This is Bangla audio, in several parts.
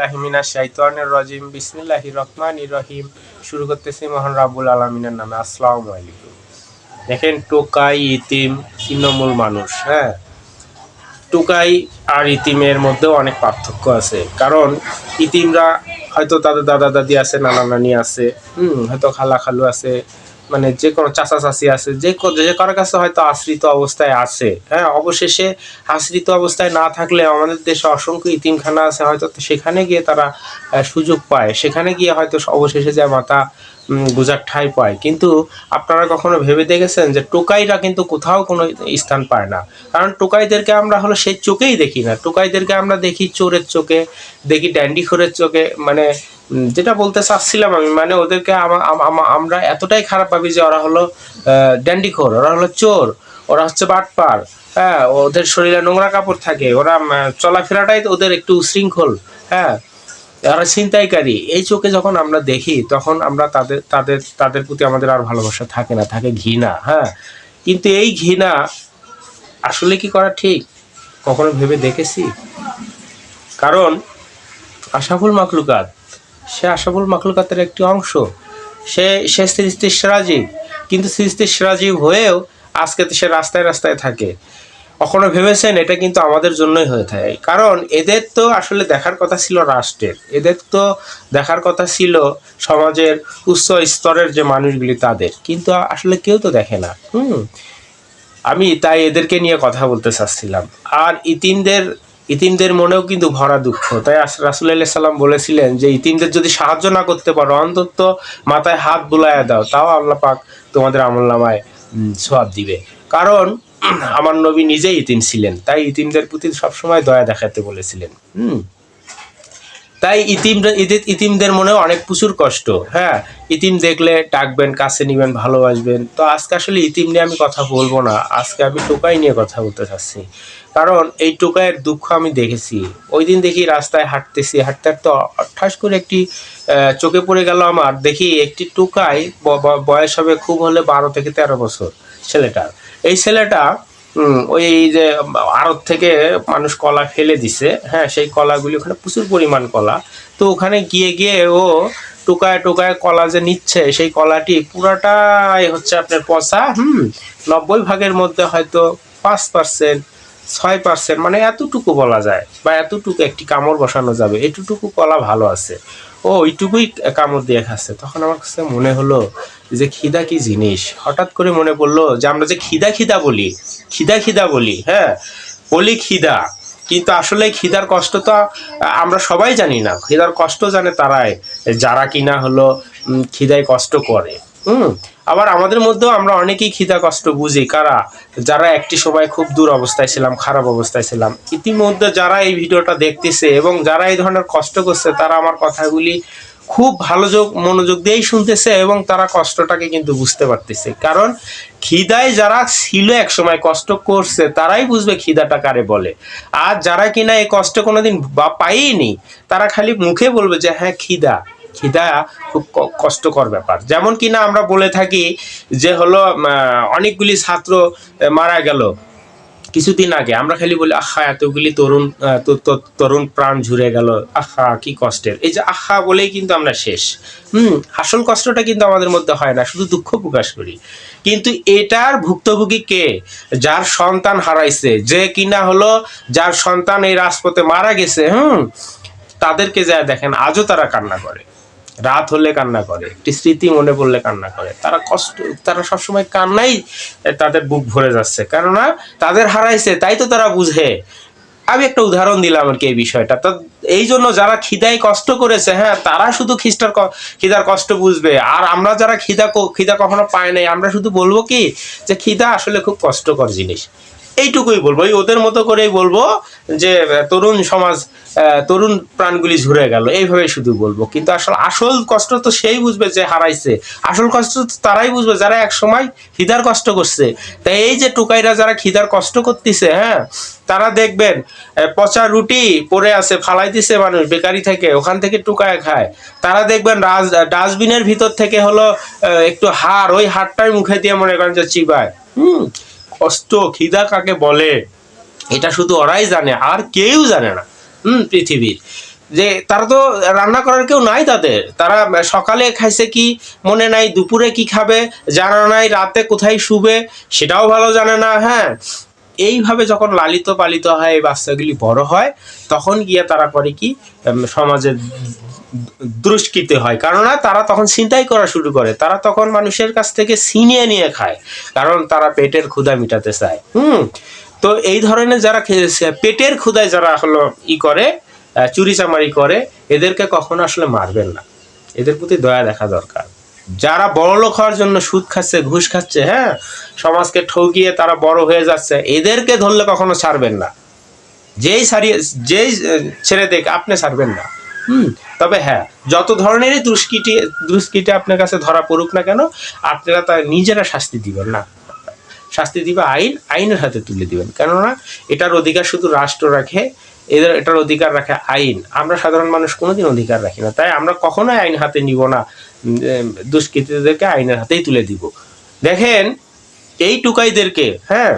লাহিমিনা শাইতানির রাজিম। বিসমিল্লাহির রহমানির রহিম। শুরু করতেছি মহান রাব্বুল আলামিনের নামে। আসসালামু আলাইকুম। দেখেন, টোকাই ইতিম তৃণমূল মানুষ হ্যাঁ? টোকাই আর ইতিমের মধ্যেও অনেক পার্থক্য আছে। কারণ, ইতিমরা হয়তো তাদের দাদা দাদি আছে নানা নানি আছে, হুম? হয়তো খালা খালু আছে মানে যে কোনো চাচা চাচি আছে, যে যে কারও কাছে হয়তো আশ্রিত অবস্থায় আছে হ্যাঁ অবশেষে আশ্রিত অবস্থায় না থাকলে আমাদের দেশে অসংখ্য ইতিমখানা আছে, হয়তো সেখানে গিয়ে তারা সুযোগ পায়। সেখানে গিয়ে হয়তো অবশেষে যায় মাথা গুজার ঠাঁই পায়। কিন্তু আপনারা কখনো ভেবে দেখেছেন যে টোকাইরা কিন্তু কোথাও কোনো স্থান পায় না? কারণ টোকাইদেরকে আমরা হলো সেই চোখেই দেখি না। টোকাইদেরকে আমরা দেখি চোরের চোখে, দেখি ড্যান্ডিখোরের চোখে। মানে যেটা বলতে চাচ্ছিলাম আমি মানে ওদেরকে আমা- আমা- আমা- আমরা এতটাই খারাপ ভাবি যে ওরা হলো ড্যান্ডিখোর ওরা হলো চোর, ওরা হচ্ছে বাটপার হ্যাঁ ওদের শরীরে নোংরা কাপড় থাকে, ওরা চলাফেরাটাই ওদের একটু উশৃঙ্খল হ্যাঁ। যারা ছিনতাইকারী। এই চোখে যখন আমরা দেখি, তখন আমরা তাদের তাদের তাদের প্রতি আমাদের আর ভালোবাসা থাকে না, থাকে ঘৃণা হ্যাঁ? কিন্তু এই ঘৃণা আসলে কি করা ঠিক? কখনো ভেবে দেখেছি? কারণ আশাফুল মাকলুকাত সে আশাফুল মাকলুকাতের একটি অংশ। সে সে সৃষ্টি সিরাজীব কিন্তু সৃষ্টি সিরাজীব হয়েও আজকে সে রাস্তায় রাস্তায় থাকে। কখনো ভেবেছেন এটা কিন্তু আমাদের জন্যই হয়ে থাকে? কারণ এদের তো আসলে দেখার কথা ছিল রাষ্ট্রের। এদের তো দেখার কথা ছিল সমাজের উচ্চ স্তরের যে মানুষগুলি তাদের। কিন্তু আসলে কেউ তো দেখে না। হুম? আমি তাই এদেরকে নিয়ে কথা বলতে চাচ্ছিলাম। আর ইতিমদের ইতিমদের মনেও কিন্তু ভরা দুঃখ। তাই রাসুল্লাহ সাল্লাম বলেছিলেন যে, ইতিমদের যদি সাহায্য না করতে পারো, অন্তত মাথায় হাত বুলাইয়া দাও। তাও আল্লাহ পাক তোমাদের আমল নামায় সোয়াব দিবে। কারণ আমার নবী নিজেই ইতিম ছিলেন, তাই ইতিমদের প্রতি সবসময় দয়া দেখাতে বলেছিলেন। হুম। তাই ইতিম, ইতি- ইতিমদের মনে অনেক প্রচুর কষ্ট। হ্যাঁ ইতিম দেখলে ডাকবেন, কাছে নিবেন, ভালোবাসবেন। তো আজকে আসলে ইতিম নিয়ে আমি কথা বলব না, আজকে আমি টোকাই নিয়ে কথা বলতে চাচ্ছি। কারণ এই টোকাইয়ের দুঃখ আমি দেখেছি। ওই দিন দেখি রাস্তায় হাঁটতেছি, হাঁটতে হাঁটতে ঠাস করে একটি চোখে পড়ে গেল আমার। দেখি একটি টোকাই বয়স হবে খুব হলে বারো থেকে তেরো বছর ছেলেটার। এই ছেলেটা ওই যে আড়ত থেকে মানুষ কলা ফেলে দিছে হ্যাঁ সেই কলাগুলি ওখানে প্রচুর পরিমাণ কলা। তো ওখানে গিয়ে গিয়ে ও টোকায় টোকায় কলা যে নিচ্ছে, সেই কলাটি পুরাটাই হচ্ছে আপনার পচা, হুম, নব্বই ভাগের মধ্যে হয়তো পাঁচ পার্সেন্ট, ছয় পার্সেন্ট মানে এতটুকু বলা যায়, বা এতটুকু একটি কামড় বসানো যাবে, এতটুকু কলা ভালো আছে। ও, ওইটুকুই কামড় দিয়ে খাচ্ছে। তখন আমার কাছে মনে হলো যে খিদা কি জিনিস? হঠাৎ করে মনে পড়ল যে আমরা যে খিদা খিদা বলি, খিদা খিদা বলি হ্যাঁ? বলি খিদা। কিন্তু আসলে খিদার কষ্ট তো আমরা সবাই জানি না। খিদার কষ্ট জানে তারাই, যারা কিনা হলো খিদায় কষ্ট করে। হুম। আবার আমাদের মধ্যেও আমরা অনেকেই খিদা কষ্ট বুঝি। কারা? যারা একটি সময় খুব দূর অবস্থায় ছিলাম, খারাপ অবস্থায় ছিলাম। ইতিমধ্যে যারা এই ভিডিওটা দেখতেছে এবং যারা এই ধরনের কষ্ট করছে, তারা আমার কথাগুলি খুব ভালো যোগ, মনোযোগ দিয়েই শুনতেছে এবং তারা কষ্টটাকে কিন্তু বুঝতে পারতেছে। কারণ খিদায় যারা ছিল এক সময়, কষ্ট করছে, তারাই বুঝবে খিদাটা কারে বলে। আর যারা কিনা এই কষ্ট কোনোদিন বা পাইনি তারা খালি মুখে বলবে যে হ্যাঁ খিদা। খিদা খুব কষ্টকর ব্যাপার। যেমন কিনা আমরা বলে থাকি যে হলো অনেকগুলি ছাত্র মারা গেল কিছুদিন আগে। আমরা খালি বলি, আহা, এতগুলি তরুণ তরুণ প্রাণ ঝুরে গেল। আহা, কি কষ্টের। এই যে আহা বলেই কিন্তু আমরা শেষ। হুম, আসল কষ্টটা কিন্তু আমাদের মধ্যে হয় না, শুধু দুঃখ প্রকাশ করি। কিন্তু এটার ভুক্তভোগী কে? যার সন্তান হারাইছে। যে কিনা হলো, যার সন্তান এই রাজপথে মারা গেছে, হুম, তাদেরকে যা দেখেন, আজও তারা কান্না করে। রাত হলে কান্না করে, একটি স্মৃতি মনে পড়লে কান্না করে। তারা কষ্ট, তারা সবসময় কান্নাই তাদের বুক ভরে যাচ্ছে। কেননা তাদের হারাইছে, তাই তো তারা বুঝে। আমি একটা উদাহরণ দিলাম আর কি এই বিষয়টা। তো এই জন্য যারা খিদায় কষ্ট করেছে হ্যাঁ তারা শুধু খ্রিস্টার ক- খিদার কষ্ট বুঝবে। আর আমরা যারা খিদা খিদা কখনো পাই নাই, আমরা শুধু বলব কি? যে খিদা আসলে খুব কষ্টকর জিনিস। এইটুকুই বলব। এই ওদের মতো করেই বলব যে তরুণ সমাজ তরুণ প্রাণগুলি ঝরে গেল। এইভাবে শুধু বলব। কিন্তু আসলে, আসল কষ্ট তো সেই বুঝবে যে হারাইছে। আসল কষ্ট তো তারাই বুঝবে যারা এক সময় খিদার কষ্ট করছে। তাই এই যে টুকাইরা যারা খিদার কষ্ট করতেছে হ্যাঁ তারা দেখবেন পচা রুটি পড়ে আছে, ফালাই দিছে মানুষ বেকারি থেকে, ওখান থেকে টুকায় খায়। তারা দেখবেন ডাস্টবিনের ভিতর থেকে হলো একটু হাড়, ওই হাড়টাই মুখে দিয়ে মনে করেন যে চিবায়। হুম কষ্ট খিদা কাকে বলে? এটা শুধু ওরাই জানে আর কেউ জানে না। হুম পৃথিবীর। যে তারা তো রান্না করার কেউ নাই তাদের। তারা সকালে খাইছে কি মনে নাই দুপুরে কি খাবে জানা নাই রাতে কোথায় শুবে সেটাও ভালো জানে না হ্যাঁ। এইভাবে যখন লালিত পালিত হয় এই বাচ্চাগুলি বড় হয় তখন গিয়ে তারা করে কি উম, সমাজে দুষ্কৃতি হয়। কেননা তারা তখন ছিনতাই করা শুরু করে। তারা তখন মানুষের কাছ থেকে ছিনিয়ে নিয়ে খায়। কারণ তারা পেটের ক্ষুধা মিটাতে চায়। হুম? তো এই ধরনের যারা পেটের ক্ষুধায় যারা হলো ই করে আহ, চুরিচামারি করে এদেরকে কখনো আসলে মারবেন না। এদের প্রতি দয়া দেখা দরকার। যারা বড় লোক হওয়ার জন্য সুদ খাচ্ছে ঘুষ খাচ্ছে হ্যাঁ? সমাজকে ঠকিয়ে তারা বড় হয়ে যাচ্ছে এদেরকে ধরলে কখনো ছাড়বেন না। যেই ছাড়িয়ে যেই ছেড়ে দেখ আপনি ছাড়বেন না। হুম? তবে হ্যাঁ যত ধরনেরই দুষ্কৃতি দুষ্কৃতি আপনার কাছে ধরা পড়ুক না কেন, আপনারা তার নিজেরা শাস্তি দিবেন না। শাস্তি দিবে আইন, আইনের হাতে তুলে দিবেন। কেননা এটার অধিকার শুধু রাষ্ট্র রাখে, এদের, এটার অধিকার রাখে আইন। আমরা সাধারণ মানুষ কোনোদিন অধিকার রাখি না। তাই আমরা কখনোই আইন হাতে নিব না দুষ্কৃতীদেরকে আইনের হাতেই তুলে দিব। দেখেন, এই টুকাইদেরকে হ্যাঁ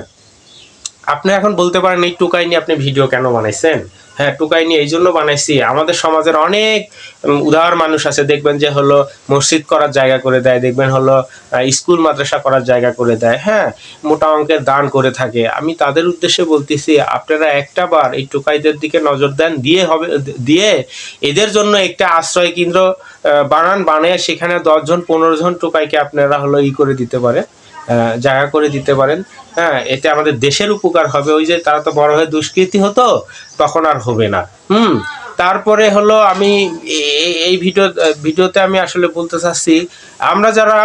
আপনি এখন বলতে পারেন, এই টুকাই নিয়ে আপনি ভিডিও কেন বানাইছেন? হ্যাঁ টুকাই নিয়ে এই জন্য বানাইছি। আমাদের সমাজের অনেক উদার মানুষ আছে। দেখবেন যে হলো মসজিদ করার জায়গা করে দেয়, দেখবেন হলো স্কুল মাদ্রাসা করার জায়গা করে দেয়। হ্যাঁ মোটা অঙ্কের দান করে থাকে। আমি তাদের উদ্দেশ্যে বলতেছি, আপনারা একটা বার এই টুকাইদের দিকে নজর দেন, দিয়ে হবে, দিয়ে এদের জন্য একটা আশ্রয় কেন্দ্র বানান, বানিয়ে সেখানে দশজন, পনেরো জন টুকাইকে আপনারা হলো ই করে দিতে পারে। জায়গা করে দিতে পারেন। হ্যাঁ এতে আমাদের দেশের উপকার হবে। ওই যে তারা তো বড় হয়ে দুষ্কৃতি হতো, তখন আর হবে না। হুম, তারপরে হলো আমি এই ভিডিও, ভিডিওতে আমি আসলে বলতে চাচ্ছি, আমরা যারা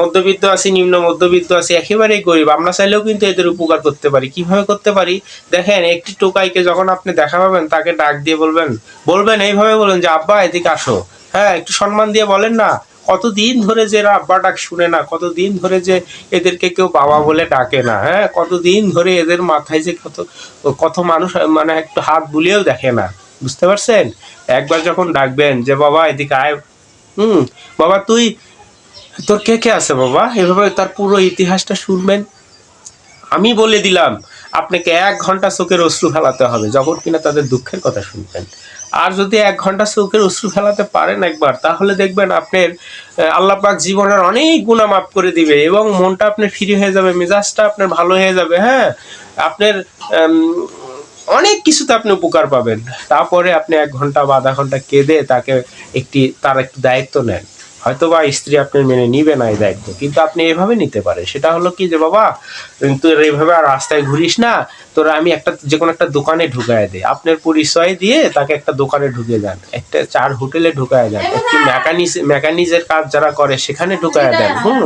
মধ্যবিত্ত আছি, নিম্ন মধ্যবিত্ত আছি, একেবারেই গরিব, আমরা চাইলেও কিন্তু এদের উপকার করতে পারি। কীভাবে করতে পারি? দেখেন, একটি টোকাইকে যখন আপনি দেখা পাবেন, তাকে ডাক দিয়ে বলবেন বলবেন এইভাবে বলবেন যে, আব্বা, এদিকে আসো। হ্যাঁ একটু সম্মান দিয়ে বলেন না কতদিন ধরে যে এরা আব্বা ডাক শুনে না, কতদিন ধরে যে এদেরকে কেউ বাবা বলে ডাকে না হ্যাঁ? কতদিন ধরে এদের মাথায় যে কত কত মানুষ মানে একটু হাত বুলিয়েও দেখে না, বুঝতে পারছেন? একবার যখন ডাকবেন যে, বাবা, এদিকে আয়। হুম, বাবা, তুই, তোর কে কে আছে বাবা? এভাবে তার পুরো ইতিহাসটা শুনবেন। আমি বলে দিলাম, আপনাকে এক ঘণ্টা চোখের অশ্রু ফেলাতে হবে যখন কিনা তাদের দুঃখের কথা শুনবেন। আর যদি এক ঘণ্টা চোখের অশ্রু ফেলাতে পারেন একবার, তাহলে দেখবেন আপনার আল্লাহ পাক জীবনের অনেক গুণা মাফ করে দিবে এবং মনটা আপনার ফ্রি হয়ে যাবে, মেজাজটা আপনার ভালো হয়ে যাবে হ্যাঁ? আপনার অনেক কিছুতে আপনি উপকার পাবেন। তারপরে আপনি এক ঘণ্টা বা আধা ঘণ্টা কেঁদে তাকে একটি, তার একটি দায়িত্ব নেন। হয়তো বা স্ত্রী আপনি মেনে নিবে না এই দায়িত্ব কিন্তু আপনি এভাবে নিতে পারে সেটা হলো কি যে বাবা তুই এইভাবে আর রাস্তায় ঘুরিস না তোরা আমি একটা যে কোনো একটা দোকানে ঢুকায় দে। আপনার পরিচয় দিয়ে তাকে একটা দোকানে ঢুকে যান একটা চার হোটেলে ঢুকায় যান একটি মেকানিজ মেকানিজের কাজ যারা করে সেখানে ঢুকায় দেন হুম।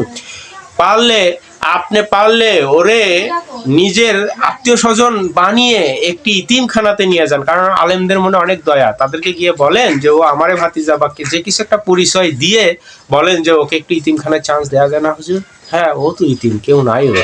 পারলে আপনি পারলে ওরে নিজের আত্মীয় স্বজন বানিয়ে একটি ইতিমখানাতে নিয়ে যান। কারণ আলেমদের মনে অনেক দয়া। তাদেরকে গিয়ে বলেন যে, ও আমারে ভাতিজা বা যে কিছু একটা পরিচয় দিয়ে বলেন যে, ওকে একটু ইতিমখানায় চান্স দেওয়া যায় না হুজুর? হ্যাঁ ও তো ইতিম, কেউ নাই ও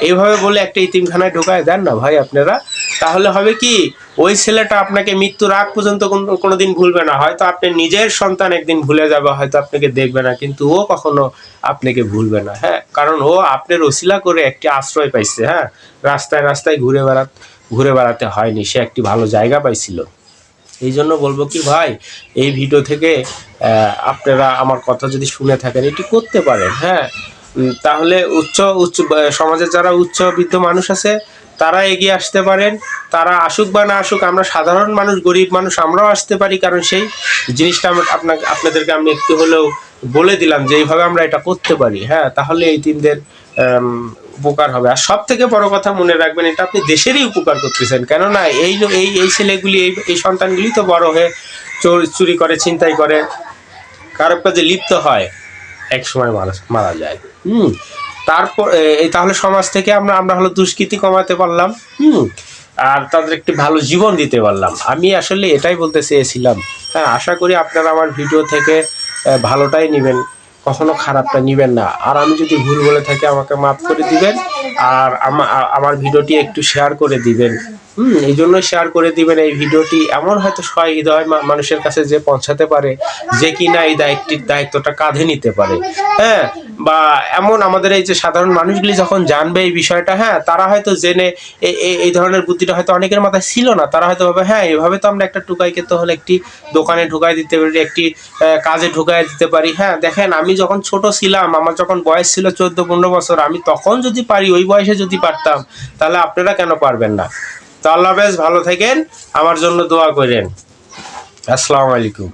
এইভাবে বলে একটা ইতিমখানায় ঢোকায় দেন না ভাই আপনারা। তাহলে হবে কি? ওই ছেলেটা আপনাকে মৃত্যুর আগ পর্যন্ত কোনো- কোনোদিন ভুলবে না। হয়তো আপনি নিজের সন্তান একদিন ভুলে যাবে, হয়তো আপনাকে দেখবে না, কিন্তু ও কখনো আপনাকে ভুলবে না হ্যাঁ? কারণ ও আপনার ওসিলা করে একটি আশ্রয় পাইছে হ্যাঁ? রাস্তায় রাস্তায় ঘুরে বেড়া ঘুরে বেড়াতে হয়নি, সে একটি ভালো জায়গা পাইছিল। এই জন্য বলব কি ভাই, এই ভিডিও থেকে আপনারা আমার কথা যদি শুনে থাকেন, এটি করতে পারেন হ্যাঁ? তাহলে উচ্চ উচ্চ, সমাজের যারা উচ্চবিত্ত মানুষ আছে তারা এগিয়ে আসতে পারেন, তারা আসুক বা না আসুক, আমরা সাধারণ মানুষ, গরিব মানুষ, আমরাও আসতে পারি। কারণ সেই জিনিসটা আপনাকে, আপনাদেরকে আমি একটু হলেও বলে দিলাম যে এইভাবে আমরা এটা করতে পারি। হ্যাঁ তাহলে এই তিনদের উপকার হবে। আর সব থেকে বড় কথা মনে রাখবেন, এটা আপনি দেশেরই উপকার করতেছেন। কেননা এই এই এই ছেলেগুলি, এই এই সন্তানগুলি তো বড় হয়ে চোর, চুরি করে, ছিনতাই করে কারোর কাজে লিপ্ত হয়, এক সময় মারা মারা যায়। হুম তারপর এই তাহলে সমাজ থেকে আমরা আমরা হলো দুষ্কৃতি কমাতে পারলাম। হুম? আর তাদের একটি ভালো জীবন দিতে পারলাম। আমি আসলে এটাই বলতে চেয়েছিলাম। হ্যাঁ আশা করি আপনারা আমার ভিডিও থেকে ভালোটাই নেবেন, কখনো খারাপটা নেবেন না। আর আমি যদি ভুল বলে থাকি, আমাকে মাফ করে দিবেন। আর আমার ভিডিওটি একটু শেয়ার করে দিবেন। হুম এই জন্য শেয়ার করে দিবেন এই ভিডিওটি। এমন হয়তো সবাই হৃদয় মানুষের কাছে যে পৌঁছাতে পারে, যে কিনা এই দায়িত্বের দায়িত্বটা কাঁধে নিতে পারে। হ্যাঁ বা এমন আমাদের এই যে সাধারণ মানুষগুলি যখন জানবে এই বিষয়টা হ্যাঁ তারা হয়তো জেনে এই ধরনের বুদ্ধিটা হয়তো অনেকের মাথায় ছিল না। তারা হয়তো ভাবে হ্যাঁ এভাবে তো আমরা একটা টুকাইকে তো হলে একটি দোকানে ঢুকাই দিতে পারি, একটি কাজে ঢুকাই দিতে পারি। হ্যাঁ দেখেন, আমি যখন ছোট ছিলাম, আমার যখন বয়স ছিল চোদ্দ পনেরো বছর, আমি তখন যদি পারি, ওই বয়সে যদি পারতাম, তাহলে আপনারা কেন পারবেন না? তো আল্লাহ বেশ ভালো থাকেন। আমার জন্য দোয়া করেন। আসসালামু আলাইকুম।